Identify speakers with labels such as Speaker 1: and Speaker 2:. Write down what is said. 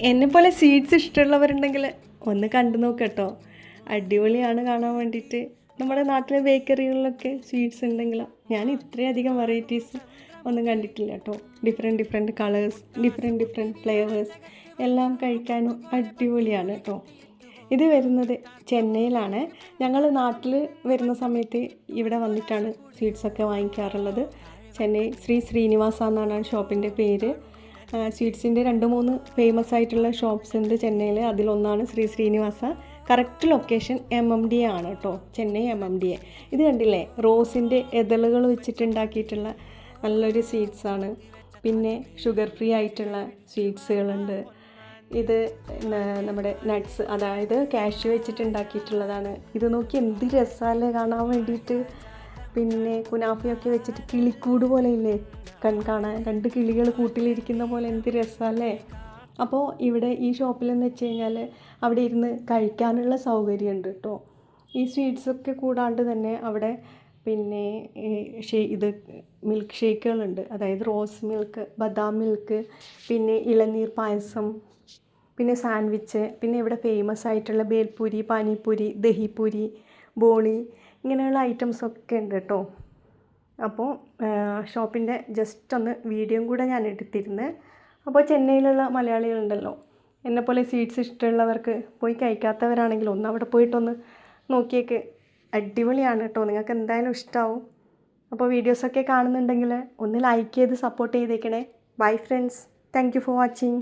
Speaker 1: എന്നെപ്പോലെ സ്വീറ്റ്സ് ഇഷ്ടമുള്ളവരുണ്ടെങ്കിൽ ഒന്ന് കണ്ടു നോക്കട്ടോ അടിപൊളിയാണ് കാണാൻ വേണ്ടിയിട്ട്. നമ്മുടെ നാട്ടിലെ ബേക്കറികളിലൊക്കെ സ്വീറ്റ്സ് ഉണ്ടെങ്കിലും ഞാൻ ഇത്രയധികം വെറൈറ്റീസ് ഒന്നും കണ്ടിട്ടില്ല കേട്ടോ. Different different colours different different flavours എല്ലാം കഴിക്കാനും അടിപൊളിയാണ് കേട്ടോ. ഇത് വരുന്നത് ചെന്നൈയിലാണ്. ഞങ്ങൾ നാട്ടിൽ വരുന്ന സമയത്ത് ഇവിടെ വന്നിട്ടാണ് സ്വീറ്റ്സൊക്കെ വാങ്ങിക്കാറുള്ളത്. ചെന്നൈ ശ്രീ ശ്രീനിവാസ എന്നാണ് ഷോപ്പിന്റെ പേര്. സ്വീറ്റ്സിന്റെ രണ്ട് മൂന്ന് ഫേമസ് ആയിട്ടുള്ള ഷോപ്സ് ഉണ്ട് ചെന്നൈയിൽ അതിലൊന്നാണ് Sri Srinivasa. Correct location M M D ആണ് കേട്ടോ. Chennai M M D A ഇത് കണ്ടില്ലേ? റോസിന്റെ എതളുകൾ വെച്ചിട്ടുണ്ടാക്കിയിട്ടുള്ള നല്ലൊരു സ്വീറ്റ്സാണ് പിന്നെ ഷുഗർ ഫ്രീ ആയിട്ടുള്ള സ്വീറ്റ്സുകളുണ്ട്. ഇത് നമ്മുടെ നട്ട്സ് അതായത് കാഷ്യൂ വെച്ചിട്ടുണ്ടാക്കിയിട്ടുള്ളതാണ്. ഇത് നോക്കി എന്ത് രസമല്ലേ കാണാൻ വേണ്ടിയിട്ട്. പിന്നെ കുനാഫിയൊക്കെ വെച്ചിട്ട് കിളിക്കൂട് പോലെ ഇല്ലേ കൺ കാണാൻ രണ്ട് കിളികൾ കൂട്ടിലിരിക്കുന്ന പോലെ എന്ത് രസമല്ലേ? അപ്പോൾ ഇവിടെ ഈ ഷോപ്പിലെന്ന് വെച്ച് കഴിഞ്ഞാൽ അവിടെ ഇരുന്ന് കഴിക്കാനുള്ള സൗകര്യമുണ്ട് കേട്ടോ ഈ സ്വീറ്റ്സൊക്കെ കൂടാണ്ട് തന്നെ അവിടെ പിന്നെ ഇത് മിൽക്ക് ഷേക്കുകളുണ്ട് അതായത് റോസ് മിൽക്ക് ബദാം മിൽക്ക് പിന്നെ ഇളനീർ പായസം പിന്നെ സാൻഡ്വിച്ച് പിന്നെ ഇവിടെ ഫേമസ് ആയിട്ടുള്ള ബേൽപൂരി പാനിപ്പൂരി ദഹിപ്പൂരി ബോളി ഇങ്ങനെയുള്ള ഐറ്റംസ് ഒക്കെ ഉണ്ട് കേട്ടോ അപ്പോൾ ഷോപ്പിന്റെ ജസ്റ്റ് ഒന്ന് വീഡിയോയും കൂടെ ഞാൻ എടുത്തിരുന്നത് അപ്പോൾ ചെന്നൈയിലുള്ള മലയാളികളുണ്ടല്ലോ. എന്നെപ്പോലെ സീഡ്സ് ഇഷ്ടമുള്ളവർക്ക് പോയി കഴിക്കാത്തവരാണെങ്കിൽ ഒന്ന് അവിടെ പോയിട്ടൊന്ന് നോക്കിയേക്ക്. അടിപൊളിയാണ് കേട്ടോ നിങ്ങൾക്ക് എന്തായാലും ഇഷ്ടമാവും അപ്പോൾ വീഡിയോസൊക്കെ കാണുന്നുണ്ടെങ്കിൽ ഒന്ന് ലൈക്ക് ചെയ്ത് സപ്പോർട്ട് ചെയ്തേക്കണേ. Bye friends thank for watching